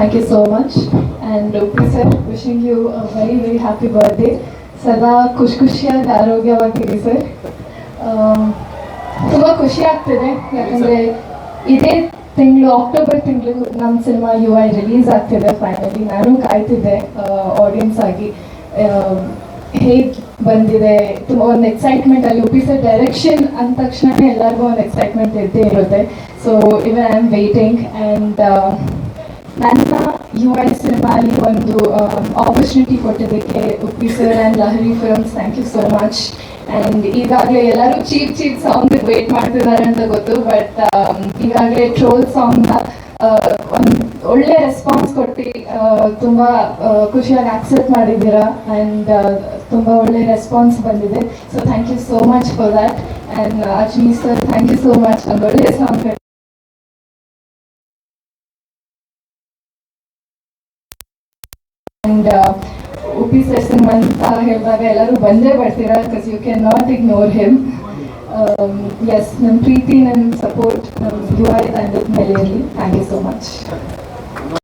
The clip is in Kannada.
thank you so much and Upi sir wishing you a very very happy birthday ಸದಾ ಖುಷಿ ಖುಷಿಯಾಗಿ ಆರೋಗ್ಯವಾಗಿರಿ ಸರ್ ತುಂಬ ಖುಷಿ ಆಗ್ತಿದೆ. ಯಾಕಂದರೆ ಇದೇ ತಿಂಗಳು ಅಕ್ಟೋಬರ್ ತಿಂಗಳು ನಮ್ಮ ಸಿನಿಮಾ ಯು ಐ ರಿಲೀಸ್ ಆಗ್ತಿದೆ ಫೈನಲಿ ನಾನು ಕಾಯ್ತಿದ್ದೆ ಆಡಿಯನ್ಸ್ ಆಗಿ. ಹೇಗೆ ಬಂದಿದೆ? ತುಂಬ ಒಂದು ಎಕ್ಸೈಟ್ಮೆಂಟ್ ಅಲ್ಲಿ ಒಪ್ಪಿಸೋ ಡೈರೆಕ್ಷನ್ ಅಂದ ತಕ್ಷಣ ಎಲ್ಲರಿಗೂ ಒಂದು ಎಕ್ಸೈಟ್ಮೆಂಟ್ ಇದ್ದೇ ಇರುತ್ತೆ. So even I am waiting and ನನ್ನ ಯು ಐ ಸಿನಿಮಾಲಿ ಒಂದು ಆಪರ್ಚುನಿಟಿ ಕೊಟ್ಟಿದ್ದಕ್ಕೆ Uppi sir and Lahari films thank you so much and ಈಗಾಗಲೇ ಎಲ್ಲರೂ ಚೀಪ್ ಚೀಪ್ ಸಾಂಗ್ ವೇಟ್ ಮಾಡ್ತಿದ್ದಾರೆ ಅಂತ ಗೊತ್ತು. ಬಟ್ ಈಗಾಗಲೇ ಟ್ರೋಲ್ ಸಾಂಗ್ನ ಒಂದು ಒಳ್ಳೆ ರೆಸ್ಪಾನ್ಸ್ ಕೊಟ್ಟು ತುಂಬ ಖುಷಿಯಾಗಿ ಆಕ್ಸೆಪ್ಟ್ ಮಾಡಿದ್ದೀರಾ? ಆ್ಯಂಡ್ ತುಂಬ ಒಳ್ಳೆ ರೆಸ್ಪಾನ್ಸ್ ಬಂದಿದೆ. So thank you so much for that and Ajmi sir thank you so much ಒಂದು ಒಳ್ಳೆ song and Uppi sir cinema ಅಂತ ಹೇಳಿದಾಗ ಎಲ್ಲರೂ ಬಂದೇ ಬರ್ತೀರಾ because you can not ignore him yes ನಮ್ಮ ಪ್ರೀತಿ ನನ್ನ ಸಪೋರ್ಟ್ ನಮ್ಮ ಯು ಐ ತಂಡದ ಮೇಲೆ ಇರಲಿ ಥ್ಯಾಂಕ್ ಯು ಸೋ ಮಚ್